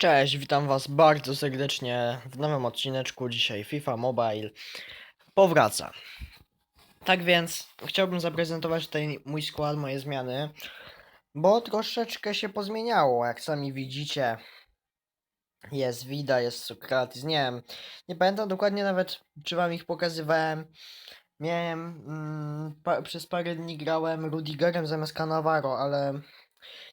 Cześć, witam was bardzo serdecznie w nowym odcineczku. Dzisiaj FIFA Mobile powraca. Tak więc chciałbym zaprezentować tutaj mój skład, moje zmiany, bo troszeczkę się pozmieniało, jak sami widzicie. Jest Vida, jest Sokratis, nie wiem, nie pamiętam dokładnie nawet, czy wam ich pokazywałem. Miałem, mm, pa, przez parę dni grałem Rudigerem zamiast Cannavaro, ale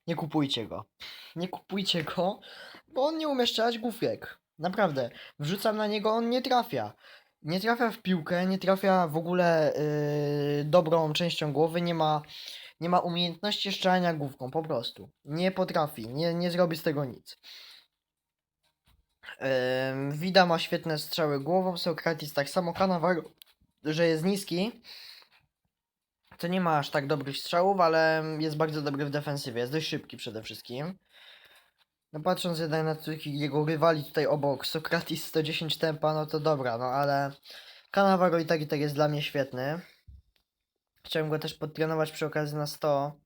nie kupujcie go. Nie kupujcie go, bo on nie umie główek. Naprawdę. Wrzucam na niego, on nie trafia. Nie trafia w piłkę, nie trafia w ogóle yy, dobrą częścią głowy, nie ma, nie ma umiejętności strzelania główką, po prostu. Nie potrafi, nie, nie zrobi z tego nic. Yy, Wida ma świetne strzały głową, Sokratis tak samo, Cannavaro, że jest niski, to nie ma aż tak dobrych strzałów, ale jest bardzo dobry w defensywie, jest dość szybki przede wszystkim. No patrząc jednak na tych jego rywali tutaj obok, Sokratis 110 tempa, no to dobra, no ale Cannavaro i tak i tak jest dla mnie świetny. Chciałem go też podtrenować przy okazji na 100.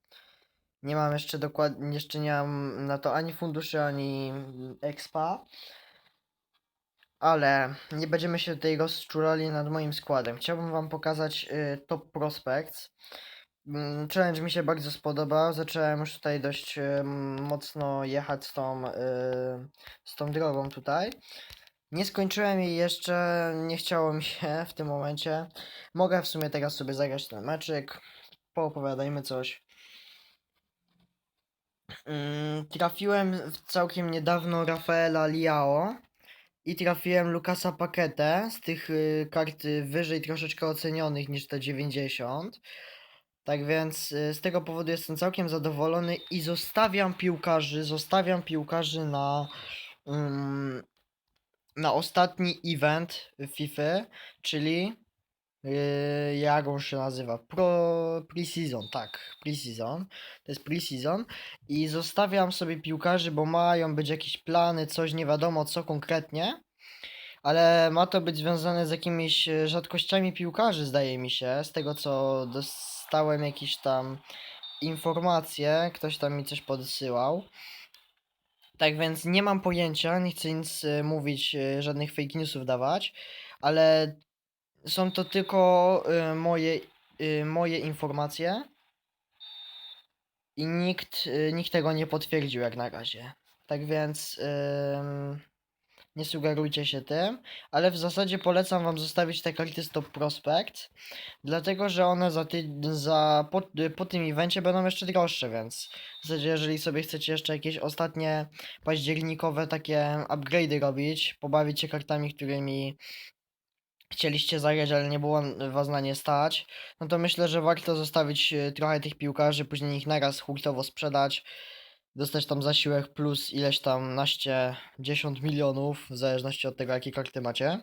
Nie mam jeszcze dokładnie, jeszcze nie mam na to ani funduszy, ani expa. Ale nie będziemy się tutaj rozczulali nad moim składem. Chciałbym wam pokazać y, top prospects. Mm, Challenge mi się bardzo spodobał. Zacząłem już tutaj dość y, mocno jechać z tą, y, z tą drogą tutaj. Nie skończyłem jej jeszcze, nie chciało mi się w tym momencie. Mogę w sumie teraz sobie zagrać ten meczyk. Poopowiadajmy coś. Mm, Trafiłem całkiem niedawno Rafaela Liao i trafiłem Lukasa Paketę z tych y, kart y, wyżej troszeczkę ocenionych niż te 90. Tak więc y, z tego powodu jestem całkiem zadowolony i zostawiam piłkarzy, zostawiam piłkarzy na mm, na ostatni event FIFA, czyli jak on się nazywa? Pro Pre-Season, tak, Pre-Season. To jest Pre-Season i zostawiam sobie piłkarzy, bo mają być jakieś plany, coś nie wiadomo co konkretnie. Ale ma to być związane z jakimiś e, rzadkościami piłkarzy, zdaje mi się. Z tego co dostałem jakieś tam informacje, ktoś tam mi coś podsyłał. Tak więc nie mam pojęcia, nie chcę nic e, mówić, e, żadnych fake newsów dawać, ale są to tylko e, moje, e, moje informacje i nikt, e, nikt tego nie potwierdził jak na razie. Tak więc nie sugerujcie się tym, ale w zasadzie polecam wam zostawić te karty Stop Prospect, dlatego że one za, ty, za po, po tym evencie będą jeszcze droższe, więc w zasadzie jeżeli sobie chcecie jeszcze jakieś ostatnie październikowe takie upgrade'y robić, pobawić się kartami, którymi chcieliście zagrać, ale nie było was na nie stać, no to myślę, że warto zostawić e, trochę tych piłkarzy, później ich naraz hurtowo sprzedać, dostać tam zasiłek plus ileś tam naście, 10 milionów, w zależności od tego, jakie karty macie.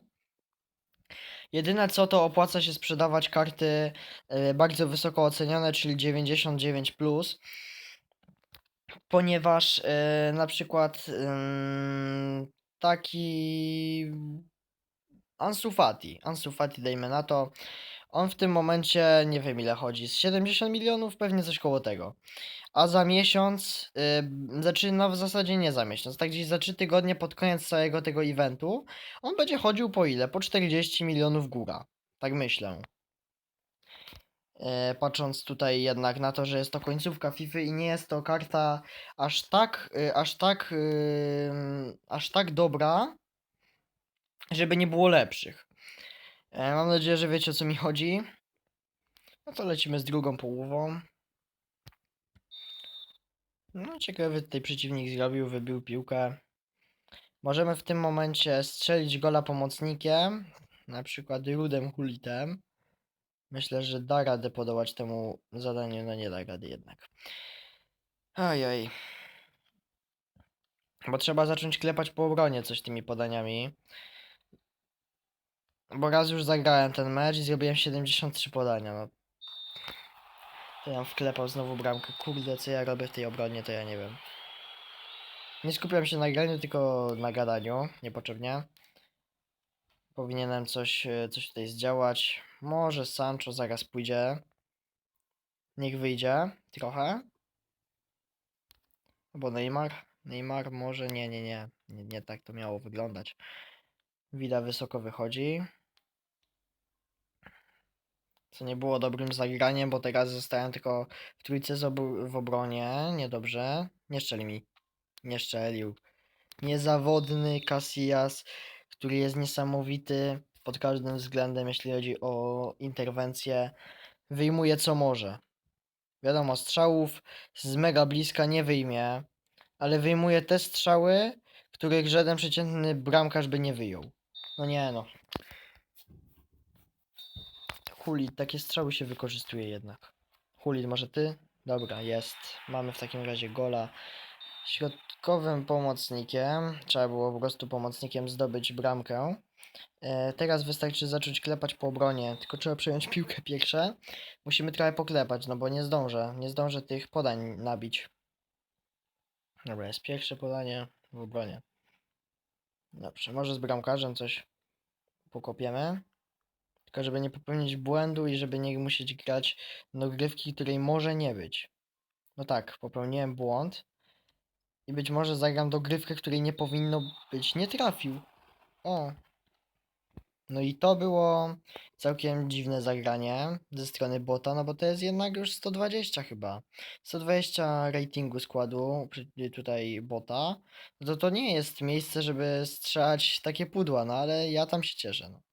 Jedyne co to opłaca się sprzedawać karty e, bardzo wysoko ocenione, czyli 99 plus, ponieważ e, na przykład taki Ansu Fati, Ansu Fati dajmy na to, on w tym momencie nie wiem ile chodzi, z 70 milionów, pewnie coś koło tego. A za miesiąc, yy, znaczy no w zasadzie nie za miesiąc, tak gdzieś za 3 tygodnie pod koniec całego tego eventu, on będzie chodził po ile? Po 40 milionów góra. Tak myślę. E, patrząc tutaj jednak na to, że jest to końcówka FIFA i nie jest to karta aż tak, y, aż tak, y, aż tak dobra, żeby nie było lepszych. E, mam nadzieję, że wiecie o co mi chodzi. No to lecimy z drugą połową. No ciekawy tutaj przeciwnik zrobił, wybił piłkę. Możemy w tym momencie strzelić gola pomocnikiem, na przykład Rudem Hulitem. Myślę, że da radę podołać temu zadaniu, no nie da rady jednak. Ojoj. Bo trzeba zacząć klepać po obronie coś tymi podaniami. Bo raz już zagrałem ten mecz i zrobiłem 73 podania, no. To ja wklepał znowu bramkę. Kurde, co ja robię w tej obronie, to ja nie wiem. Nie skupiam się na graniu, tylko na gadaniu, niepotrzebnie. Powinienem coś, e, coś tutaj zdziałać. Może Sancho zaraz pójdzie. Niech wyjdzie trochę. Albo Neymar. Neymar może? Nie, nie, nie. Nie, nie tak to miało wyglądać. Wida wysoko wychodzi. Co nie było dobrym zagraniem, bo teraz zostałem tylko w trójce w obronie. Niedobrze. Nie szczeli mi. Nie szczelił. Niezawodny Casillas, który jest niesamowity pod każdym względem, jeśli chodzi o interwencję. Wyjmuje co może. Wiadomo, strzałów z mega bliska nie wyjmie, ale wyjmuje te strzały, których żaden przeciętny bramkarz by nie wyjął. No nie no. Hulit, takie strzały się wykorzystuje jednak. Hulit, może ty? Dobra, jest. Mamy w takim razie gola. Środkowym pomocnikiem, trzeba było po prostu pomocnikiem zdobyć bramkę. E, teraz wystarczy zacząć klepać po obronie, tylko trzeba przejąć piłkę pierwsze. Musimy trochę poklepać, no bo nie zdążę, nie zdążę tych podań nabić. Dobra, jest pierwsze podanie w obronie. Dobrze, może z bramkarzem coś pokopiemy. Tylko żeby nie popełnić błędu i żeby nie musieć grać dogrywki, której może nie być. No tak, popełniłem błąd. I być może zagram dogrywkę, której nie powinno być. Nie trafił. O. No i to było całkiem dziwne zagranie ze strony bota, no bo to jest jednak już 120 chyba. 120 ratingu składu tutaj bota. No to to nie jest miejsce, żeby strzelać takie pudła, no ale ja tam się cieszę. No.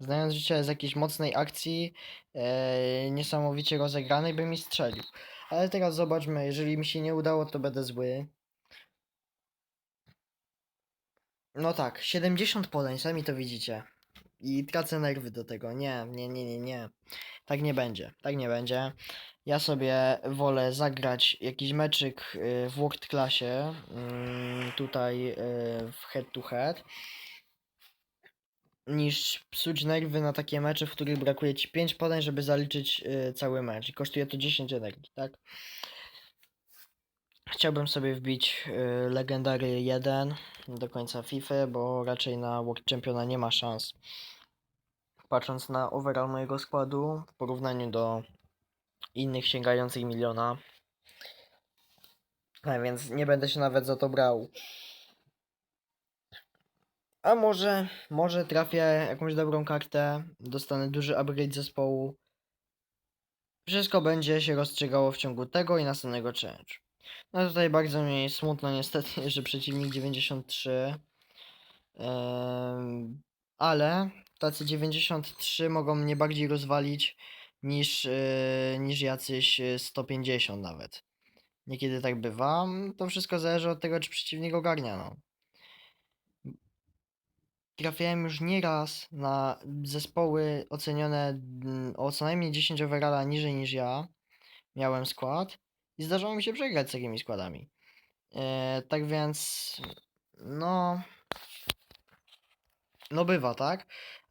Znając życie z jakiejś mocnej akcji, e, niesamowicie rozegranej, by mi strzelił. Ale teraz zobaczmy, jeżeli mi się nie udało, to będę zły. No tak, 70 podań, sami to widzicie. I tracę nerwy do tego. Nie, nie, nie, nie, nie. Tak nie będzie. Tak nie będzie. Ja sobie wolę zagrać jakiś meczyk y, w World Classie. mm, Tutaj y, w head to head. Niż psuć nerwy na takie mecze, w których brakuje ci 5 podań, żeby zaliczyć y, cały mecz. I kosztuje to 10 energii, tak? Chciałbym sobie wbić y, Legendary 1 do końca FIFA, bo raczej na World Championa nie ma szans. Patrząc na overall mojego składu w porównaniu do innych sięgających miliona. A więc nie będę się nawet za to brał. A może, może trafię jakąś dobrą kartę, dostanę duży upgrade zespołu. Wszystko będzie się rozstrzygało w ciągu tego i następnego challenge. No tutaj bardzo mi smutno niestety, że przeciwnik 93. Em, ale tacy 93 mogą mnie bardziej rozwalić niż, e, niż jacyś e, 150 nawet. Niekiedy tak bywa. To wszystko zależy od tego, czy przeciwnik ogarnia. No. Trafiałem już nieraz na zespoły ocenione mm, o co najmniej 10 overalla niżej niż ja. Miałem skład i zdarzało mi się przegrać z takimi składami. E, tak więc, no, no bywa, tak?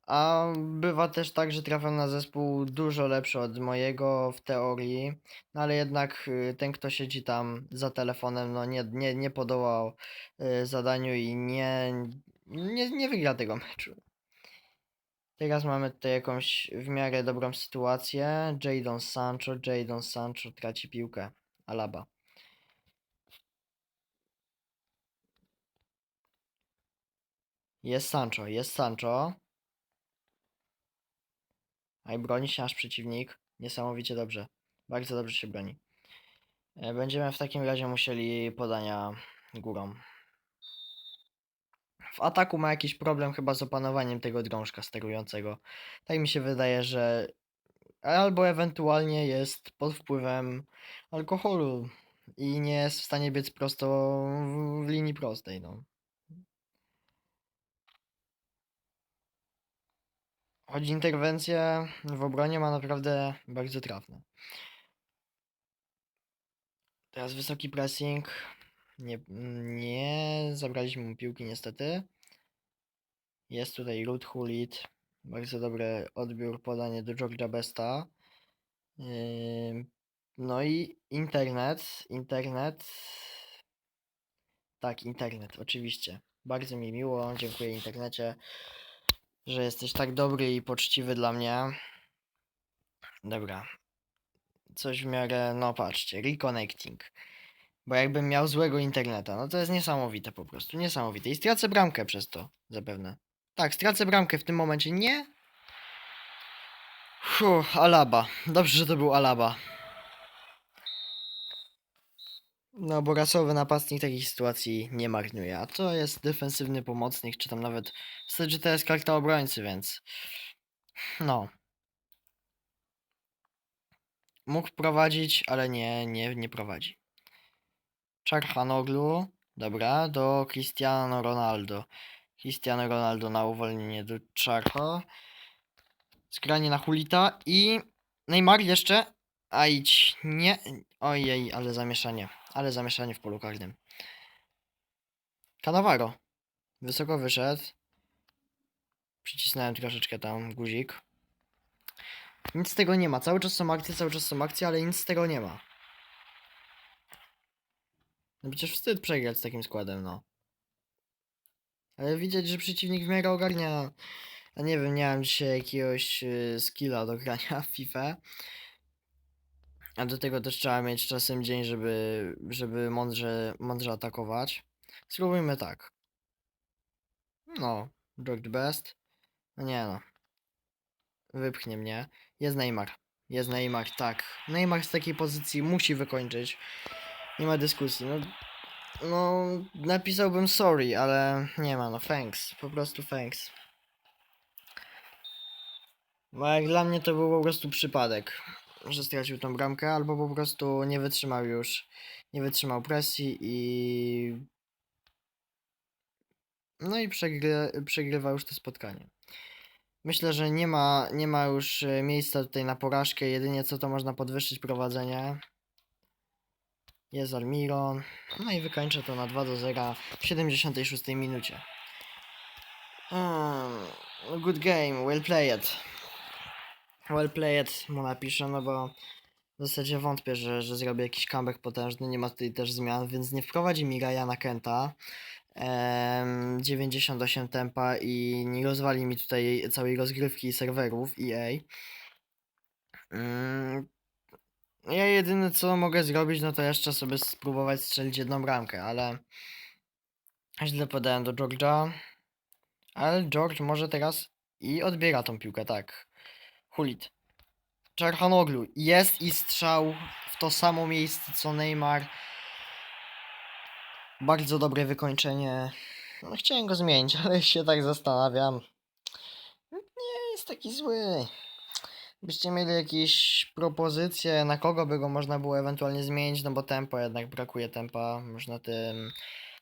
A bywa też tak, że trafiam na zespół dużo lepszy od mojego w teorii, no ale jednak y, ten, kto siedzi tam za telefonem, no nie, nie, nie podołał y, zadaniu i nie, nie, nie wygra tego meczu. Teraz mamy tutaj jakąś w miarę dobrą sytuację. Jadon Sancho, Jadon Sancho traci piłkę. Alaba. Jest Sancho, jest Sancho. A i broni się nasz przeciwnik. Niesamowicie dobrze. Bardzo dobrze się broni. E, Będziemy w takim razie musieli podania górą. W ataku ma jakiś problem chyba z opanowaniem tego drążka sterującego. Tak mi się wydaje, że albo ewentualnie jest pod wpływem alkoholu i nie jest w stanie biec prosto w- linii prostej, no. Choć interwencje w obronie ma naprawdę bardzo trafne. Teraz wysoki pressing. Nie, nie zabraliśmy mu piłki niestety. Jest tutaj Ruth Hulit. Bardzo dobry odbiór, podanie do George'a Besta. Ym, No i internet. Internet. Tak, internet, oczywiście. Bardzo mi miło, dziękuję internecie, że jesteś tak dobry i poczciwy dla mnie. Dobra. Coś w miarę, no patrzcie, reconnecting. Bo jakbym miał złego interneta, no to jest niesamowite po prostu, niesamowite. I stracę bramkę przez to, zapewne. Tak, stracę bramkę w tym momencie, nie? Fuh, Alaba. Dobrze, że to był Alaba. No, bo rasowy napastnik takich sytuacji nie marnuje, a to jest defensywny pomocnik, czy tam nawet w zasadzie to jest karta obrońcy, więc no. Mógł prowadzić, ale nie, nie, nie prowadzi. Czarhanoglu, dobra, do Cristiano Ronaldo. Cristiano Ronaldo na uwolnienie do Czarcha. Zgranie na Hulita i Neymar jeszcze. A idź, nie. Ojej, ale zamieszanie. Ale zamieszanie w polu karnym. Cannavaro. Wysoko wyszedł. Przycisnąłem troszeczkę tam guzik. Nic z tego nie ma. Cały czas są akcje, cały czas są akcje, ale nic z tego nie ma. No przecież wstyd przegrać z takim składem, no. Ale widać, że przeciwnik w miarę ogarnia. Ja nie wiem, nie mam dzisiaj jakiegoś y, skilla do grania w FIFA. A do tego też trzeba mieć czasem dzień, żeby, żeby mądrze, mądrze atakować. Spróbujmy tak. No, George Best. No nie no. Wypchnie mnie. Jest Neymar. Jest Neymar, tak. Neymar z takiej pozycji musi wykończyć. Nie ma dyskusji. No, no napisałbym sorry, ale nie ma, no thanks. Po prostu thanks. Bo jak dla mnie to był po prostu przypadek, że stracił tą bramkę, albo po prostu nie wytrzymał już, nie wytrzymał presji i... No i przegry, przegrywa już to spotkanie. Myślę, że nie ma, nie ma już e, miejsca tutaj na porażkę, jedynie co to można podwyższyć prowadzenie. Jest Almiron. No i wykończę to na 2 do 0 w 76 minucie. Hmm, good game, well played. Well played mu napiszę, no bo w zasadzie wątpię, że, że zrobi jakiś comeback potężny, nie ma tutaj też zmian, więc nie wprowadzi mi Ryana Kenta. Em, 98 tempa i nie rozwali mi tutaj całej rozgrywki serwerów EA. Mm, ja jedyne co mogę zrobić, no to jeszcze sobie spróbować strzelić jedną bramkę, ale źle podałem do George'a. Ale George może teraz i odbiera tą piłkę, tak. Hulit. Czarhanoglu. Jest i strzał w to samo miejsce co Neymar. Bardzo dobre wykończenie. No, chciałem go zmienić, ale się tak zastanawiam. Nie jest taki zły. Byście mieli jakieś propozycje, na kogo by go można było ewentualnie zmienić, no bo tempo jednak brakuje tempa. Można tym.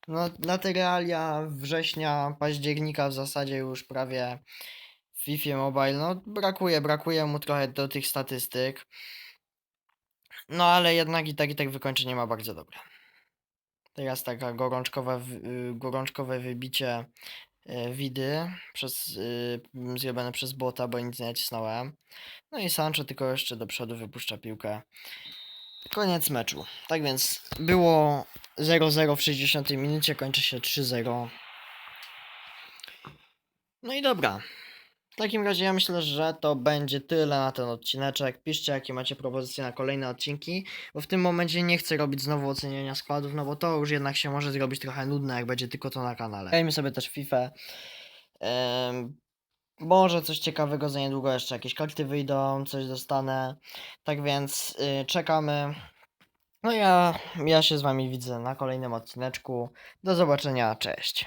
No, na te realia września, października w zasadzie już prawie w FIFA Mobile, no brakuje, brakuje mu trochę do tych statystyk. No ale jednak i tak i tak wykończenie ma bardzo dobre. Teraz taka gorączkowa, wy- y, gorączkowe wybicie widy przez, y, zrobione przez bota, bo nic nie nacisnąłem. No i Sancho tylko jeszcze do przodu wypuszcza piłkę. Koniec meczu. Tak więc było 0-0 w 60 minucie, kończy się 3-0. No i dobra. W takim razie ja myślę, że to będzie tyle na ten odcineczek. Piszcie jakie macie propozycje na kolejne odcinki, bo w tym momencie nie chcę robić znowu oceniania składów, no bo to już jednak się może zrobić trochę nudne, jak będzie tylko to na kanale. Grajmy sobie też FIFA. Może coś ciekawego za niedługo jeszcze jakieś karty wyjdą, coś dostanę. Tak więc y, czekamy. No ja, ja się z wami widzę na kolejnym odcineczku. Do zobaczenia, cześć.